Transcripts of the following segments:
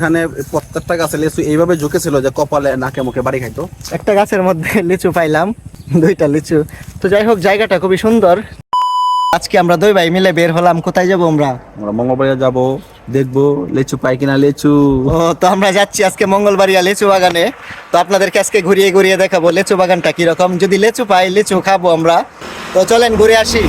এখানে প্রত্যেকটা গাছে লিচু এইভাবে ঝুঁকেছিল যে কপালে নাকে মুখে বাড়ি খাইতো। একটা গাছের মধ্যে লিচু পাইলাম দুইটা লিচু। তো যাই হোক জায়গাটা খুবই সুন্দর। আজকে আমরা দুই ভাই মিলে বের হলাম কোথায় যাব আমরা? আমরা মঙ্গলবারে যাব দেখব লিচু পাই কিনা লিচু। ও তো আমরা যাচ্ছি আজকে মঙ্গলবাড়িয়া লিচু বাগানে। তো আপনাদেরকে আজকে ঘুরিয়ে ঘুরিয়ে দেখাবো লিচু বাগানটা কীরকম। যদি লিচু পাই লিচু খাব আমরা। তো চলেন ঘুরে আসি।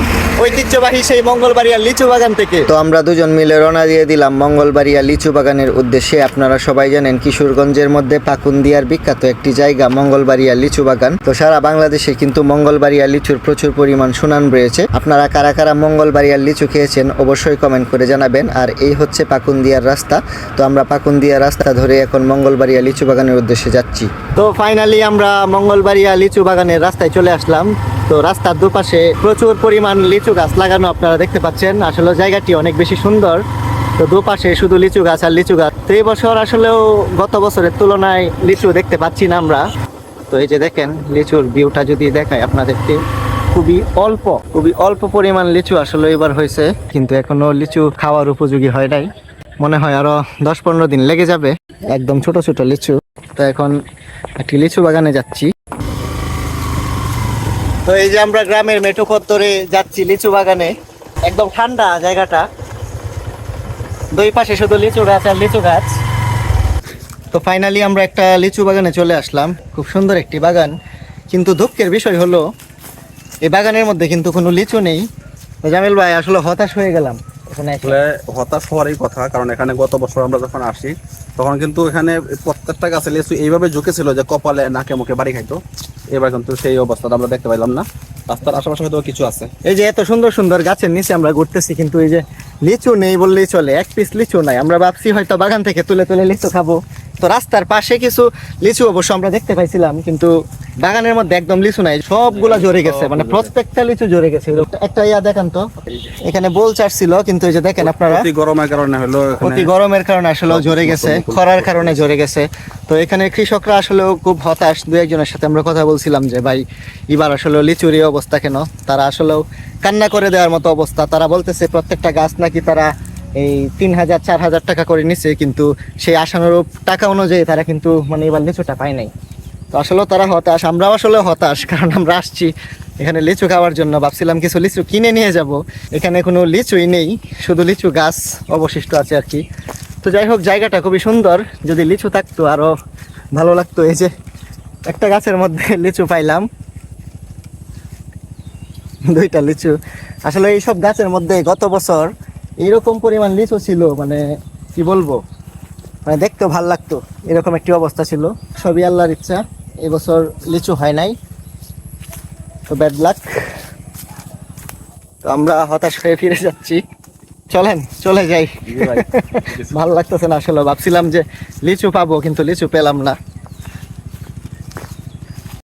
ঐতিহ্যবাহী সেই মঙ্গলবাড়িয়া লিচু বাগান থেকে। তো আমরা দুজন মিলে রওনা দিয়ে দিলাম মঙ্গলবাড়িয়া লিচু বাগানের উদ্দেশ্যে। আপনারা সবাই জানেন কিশোরগঞ্জের মধ্যে পাকুন্দিয়ার বিখ্যাত একটি জায়গা, মঙ্গলবাড়িয়া লিচু বাগান। তো সারা বাংলাদেশে কিন্তু মঙ্গলবাড়িয়া লিচুর প্রচুর পরিমাণ সুনাম রয়েছে। আপনারা কারা কারা মঙ্গলবাড়িয়ার লিচু খেয়েছেন অবশ্যই কমেন্ট করে জানাবেন। আর এই হচ্ছে পাকুন্দিয়ার রাস্তা। তো আমরা পাকুন্দিয়ার রাস্তা ধরে এখন মঙ্গলবাড়িয়া লিচু বাগানের উদ্দেশ্যে যাচ্ছি। তো ফাইনালি আমরা মঙ্গলবাড়িয়া লিচু বাগানের রাস্তায় চলে আসলাম। তো রাস্তার দুপাশে প্রচুর পরিমাণ লিচু গাছ লাগানো আপনারা দেখতে পাচ্ছেন। আসলে জায়গাটি অনেক বেশি সুন্দর। তো দুপাশে শুধু লিচু গাছ আর লিচু গাছ। তো এই বছর আসলেও গত বছরের তুলনায় লিচু দেখতে পাচ্ছি না আমরা। তো এই যে দেখেন, লিচুর ভিউটা যদি দেখায় আপনাদেরকে, খুবই অল্প খুবই অল্প পরিমাণ লিচু আসলে এবার হয়েছে। কিন্তু এখনও লিচু খাওয়ার উপযোগী হয় নাই। মনে হয় আরও দশ পনেরো দিন লেগে যাবে। একদম ছোট ছোট লিচু। তো এখন একটি লিচু বাগানে যাচ্ছি। তো এই যে আমরা গ্রামের মেঠো পথ যাচ্ছি লিচু বাগানে, একদম ঠান্ডা জায়গাটা। দুই পাশে শুধু লিচু গাছ আর লিচু গাছ। তো ফাইনালি আমরা একটা লিচু বাগানে চলে আসলাম, খুব সুন্দর একটি বাগান। কিন্তু দুঃখের বিষয় হলো, এই বাগানের মধ্যে কিন্তু কোনো লিচু নেই। জামিল ভাই, আসলে হতাশ হয়ে গেলাম। আসলে হতাশ হওয়ারই কথা, কারণ এখানে গত বছর আমরা যখন আসি, তখন কিন্তু এখানে প্রত্যেকটা গাছে লিচু এইভাবে ঝুঁকেছিল যে কপালে নাকে মুখে বাড়ি খাইতো। এবার কিন্তু সেই অবস্থাটা আমরা দেখতে পাইলাম না। রাস্তার আশেপাশে হয়তো কিছু আছে। এই যে এত সুন্দর সুন্দর গাছের নিচে আমরা ঘুরতেছি, কিন্তু এই যে লিচু নেই বললেই চলে, এক পিস লিচু নাই। আমরা ভাবছি হয়তো বাগান থেকে তুলে তুলে লিচু খাব। তো রাস্তার পাশে কিছু লিচু অবশ্য আমরা দেখতে পাইছিলাম কিন্তু বাগানের মধ্যে একদম লিচু নাই। সবগুলা ঝরে গেছে মানে প্রত্যেকটা লিচু ঝরে গেছে। একটা ইয়া দেখান তো এখানে বোল চাষছিল কিন্তু এই যে দেখেন আপনারা গরমের কারণে হলো অতি গরমের কারণে আসলে ঝরে গেছে খরার কারণে ঝরে গেছে। তো এখানে কৃষকরা আসলে খুব হতাশ দু একজনের সাথে আমরা কথা বলছিলাম যে ভাই এবার আসলে লিচুর এই অবস্থা কেন? তারা আসলেও কান্না করে দেওয়ার মতো অবস্থা। তারা বলতেছে প্রত্যেকটা গাছ নাকি তারা এই তিন হাজার, চার হাজার টাকা করে নিছে, কিন্তু সেই আশানুরূপ টাকা অনুযায়ী তারা কিন্তু মানে এবার লিচুটা পায় নাই। তো আসলে তারা হতাশ, আমরাও আসলে হতাশ, কারণ আমরা আসছি এখানে লিচু খাওয়ার জন্য। ভাবছিলাম কিছু লিচু কিনে নিয়ে যাব। এখানে কোনো লিচুই নেই, শুধু লিচু গাছ অবশিষ্ট আছে আর কি। তো যাই হোক, জায়গাটা খুবই সুন্দর। যদি লিচু থাকতো আরও ভালো লাগতো। এই যে একটা গাছের মধ্যে লিচু পাইলাম। দুইটা লিচু। আসলে এইসব গাছের মধ্যে গত বছর এইরকম পরিমাণ লিচু ছিল মানে কি বলব? মানে দেখতেও ভালো লাগতো এরকম একটি অবস্থা ছিল। সবই আল্লাহর ইচ্ছা এবছর লিচু হয় নাই। তো ব্যাড লাক তো আমরা হতাশ হয়ে ফিরে যাচ্ছি। চলেন চলে যাই। ভালো লাগতেছে না আসলে ভাবছিলাম যে লিচু পাবো কিন্তু লিচু পেলাম না।